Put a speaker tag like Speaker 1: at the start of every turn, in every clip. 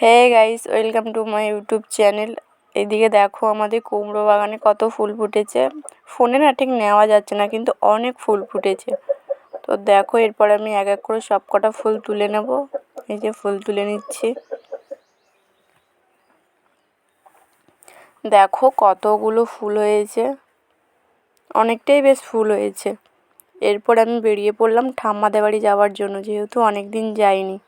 Speaker 1: Hey guys welcome to my YouTube channel এদিকে দেখো আমাদের কুমড়ো বাগানে কত ফুল ফুটেছে। ফোনে না ঠিক নেওয়া যাচ্ছে না, কিন্তু অনেক ফুল ফুটেছে। তো দেখো এরপর আমি এক এক করে সব কটা ফুল তুলে নেব। এই যে ফুল তুলে নিচ্ছি। দেখো কতগুলো ফুল হয়েছে। অনেকটাই বেশ ফুল হয়েছে। এরপর আমি বেরিয়ে পড়লাম ঠাম্মাদের বাড়ি যাওয়ার জন্য, যেহেতু অনেক দিন যাইনি।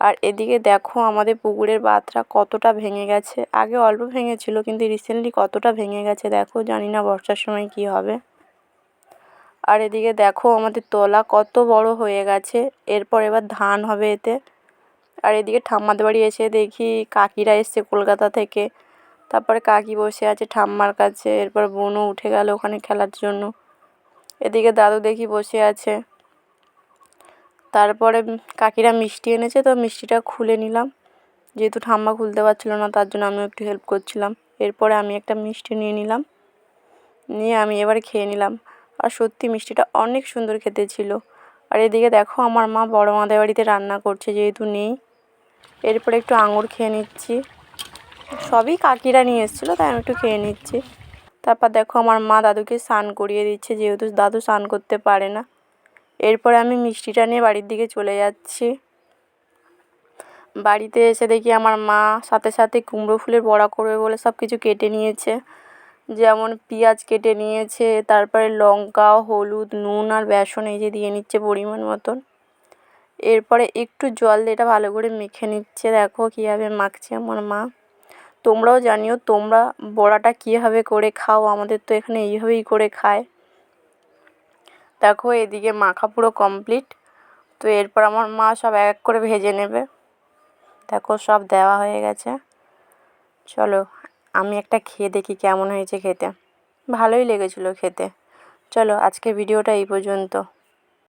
Speaker 1: আর এদিকে দেখো আমাদের পুকুরের বাঁধটা কতটা ভেঙে গেছে। আগে অল্প ভেঙেছিল, কিন্তু রিসেন্টলি কতটা ভেঙে গেছে দেখো, জানি না বর্ষার সময় কী হবে। আর এদিকে দেখো আমাদের তলা কত বড় হয়ে গেছে, এরপর এবার ধান হবে এতে। আর এদিকে ঠাম্মাদের বাড়ি এসে দেখি কাকিরা এসছে কলকাতা থেকে। তারপরে কাকি বসে আছে ঠাম্মার কাছে, এরপর বোনও উঠে গেল ওখানে খেলার জন্য। এদিকে দাদু দেখি বসে আছে। তারপরে কাকিরা মিষ্টি এনেছে, তো মিষ্টিটা খুলে নিলাম। যেহেতু ঠাম্মা খুলতে পারছিলো না, তার জন্য আমিও একটু হেল্প করছিলাম। এরপরে আমি একটা মিষ্টি নিয়ে নিলাম। নিয়ে আমি এবারে খেয়ে নিলাম। আর সত্যি মিষ্টিটা অনেক সুন্দর খেতে ছিল। আর এদিকে দেখো, আমার মা বড় মাদের বাড়িতে রান্না করছে, যেহেতু নেই। এরপরে একটু আঙুর খেয়ে নিচ্ছি। সবই কাকিরা নিয়ে এসেছিল, তাই আমি একটু খেয়ে নিচ্ছি। তারপর দেখো, আমার মা দাদুকে স্নান করিয়ে দিচ্ছে, যেহেতু দাদু স্নান করতে পারে না। এরপরে আমি মিষ্টিটা নিয়ে বাড়ির দিকে চলে যাচ্ছি। বাড়িতে এসে দেখি আমার মা সাথে সাথে কুমড়ো ফুলের বড়া করবে বলে সব কিছু কেটে নিয়েছে। যেমন পেঁয়াজ কেটে নিয়েছে, তারপরে লঙ্কা, হলুদ, নুন আর বেসন এই যে দিয়ে নিচ্ছে পরিমাণ মতন। এরপরে একটু জল দিয়ে এটা ভালো করে মেখে নিচ্ছে। দেখো কীভাবে মাখছে আমার মা। তোমরাও জানিও তোমরা বড়াটা কীভাবে করে খাও, আমাদের তো এখানে এইভাবেই করে খায়। দেখো এদিকে মাখা পুরো কমপ্লিট তো এরপর আমার মা সব এক এক করে ভেজে নেবে। দেখো সব দেওয়া হয়ে গেছে। চলো, আমি একটা খেয়ে দেখি কেমন হয়েছে খেতে। ভালোই লেগেছিলো খেতে। চলো আজকে ভিডিওটা এই পর্যন্ত।